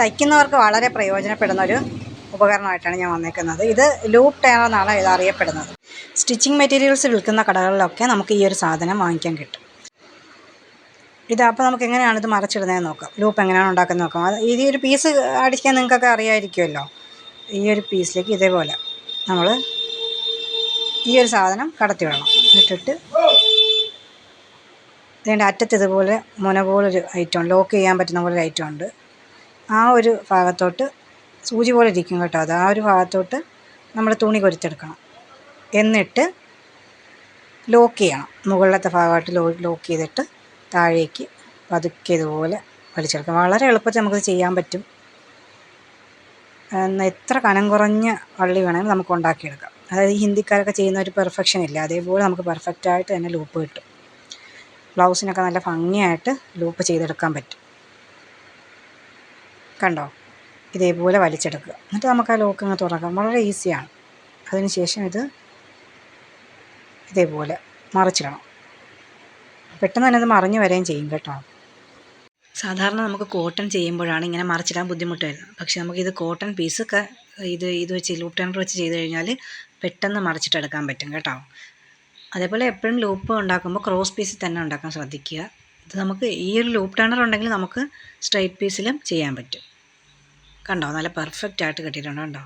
തയ്ക്കുന്നവർക്ക് വളരെ പ്രയോജനപ്പെടുന്ന ഒരു ഉപകരണമായിട്ടാണ് ഞാൻ വന്നേക്കുന്നത്. ഇത് ലൂപ്പ് ടയർ എന്നാണ് ഇത് അറിയപ്പെടുന്നത്. സ്റ്റിച്ചിങ് മെറ്റീരിയൽസ് വിൽക്കുന്ന കടകളിലൊക്കെ നമുക്ക് ഈ ഒരു സാധനം വാങ്ങിക്കാൻ കിട്ടും. ഇത് അപ്പോൾ നമുക്ക് എങ്ങനെയാണ് ഇത് മറച്ചിടുന്നതെന്ന് നോക്കാം. ലൂപ്പ് എങ്ങനെയാണ് ഉണ്ടാക്കുന്നത് നോക്കാം. അത് ഈ ഒരു പീസ് അടിക്കാൻ നിങ്ങൾക്കൊക്കെ അറിയാമായിരിക്കുമല്ലോ ഈ ഒരു പീസിലേക്ക് ഇതേപോലെ നമ്മൾ ഈ ഒരു സാധനം കടത്തി വിടണം. ഇട്ടിട്ട് ഇതിന്റെ അറ്റത്ത് ഇതുപോലെ മുന പോലൊരു ഐറ്റം ലോക്ക് ചെയ്യാൻ പറ്റുന്ന പോലെ ഒരു ഐറ്റം ഉണ്ട്. ആ ഒരു ഭാഗത്തോട്ട് സൂചി പോലെ ഇരിക്കും കേട്ടോ അത്. ആ ഒരു ഭാഗത്തോട്ട് നമ്മൾ തുണി കൊരുത്തെടുക്കണം. എന്നിട്ട് ലോക്ക് ചെയ്യണം. മുകളിലത്തെ ഭാഗമായിട്ട് ലോ ലോക്ക് ചെയ്തിട്ട് താഴേക്ക് പതുക്കിയതുപോലെ വലിച്ചെടുക്കും വളരെ എളുപ്പത്തിൽ നമുക്കിത് ചെയ്യാൻ പറ്റും. എത്ര കനം കുറഞ്ഞ വള്ളി വേണമെങ്കിലും നമുക്ക് ഉണ്ടാക്കിയെടുക്കാം. അതായത് ഈ ഹിന്ദിക്കാരൊക്കെ ചെയ്യുന്ന ഒരു പെർഫെക്ഷൻ ഇല്ല? അതേപോലെ നമുക്ക് പെർഫെക്റ്റായിട്ട് തന്നെ ലൂപ്പ് കിട്ടും. ബ്ലൗസിനൊക്കെ നല്ല ഭംഗിയായിട്ട് ലൂപ്പ് ചെയ്തെടുക്കാൻ പറ്റും. കണ്ടോ? ഇതേപോലെ വലിച്ചെടുക്കുക. എന്നിട്ട് നമുക്ക് ആ ലോക്ക് അങ്ങ് തുറക്കാം. വളരെ ഈസിയാണ്. അതിന് ശേഷം ഇത് ഇതേപോലെ മറിച്ചിടണം. പെട്ടെന്ന് തന്നെ ഇത് മറിഞ്ഞു വരെയും ചെയ്യും കേട്ടോ. സാധാരണ നമുക്ക് കോട്ടൺ ചെയ്യുമ്പോഴാണ് ഇങ്ങനെ മറിച്ചിടാൻ ബുദ്ധിമുട്ട് വരുന്നത്. പക്ഷേ നമുക്കിത് കോട്ടൺ പീസൊക്കെ ഇത് ഇത് വെച്ച് ലൂപ്പ് ടേണർ വെച്ച് ചെയ്ത് കഴിഞ്ഞാൽ പെട്ടെന്ന് മറിച്ചിട്ടെടുക്കാൻ പറ്റും കേട്ടോ. അതേപോലെ എപ്പോഴും ലൂപ്പ് ഉണ്ടാക്കുമ്പോൾ ക്രോസ് പീസിൽ തന്നെ ഉണ്ടാക്കാൻ ശ്രദ്ധിക്കുക. ഇത് നമുക്ക് ഈ ഒരു ലൂപ്പ് ടേണർ ഉണ്ടെങ്കിൽ നമുക്ക് സ്ട്രൈറ്റ് പീസിലും ചെയ്യാൻ പറ്റും. കണ്ടോ? നല്ല പെർഫെക്റ്റ് ആയിട്ട് കിട്ടിയിട്ടുണ്ട് കണ്ടോ?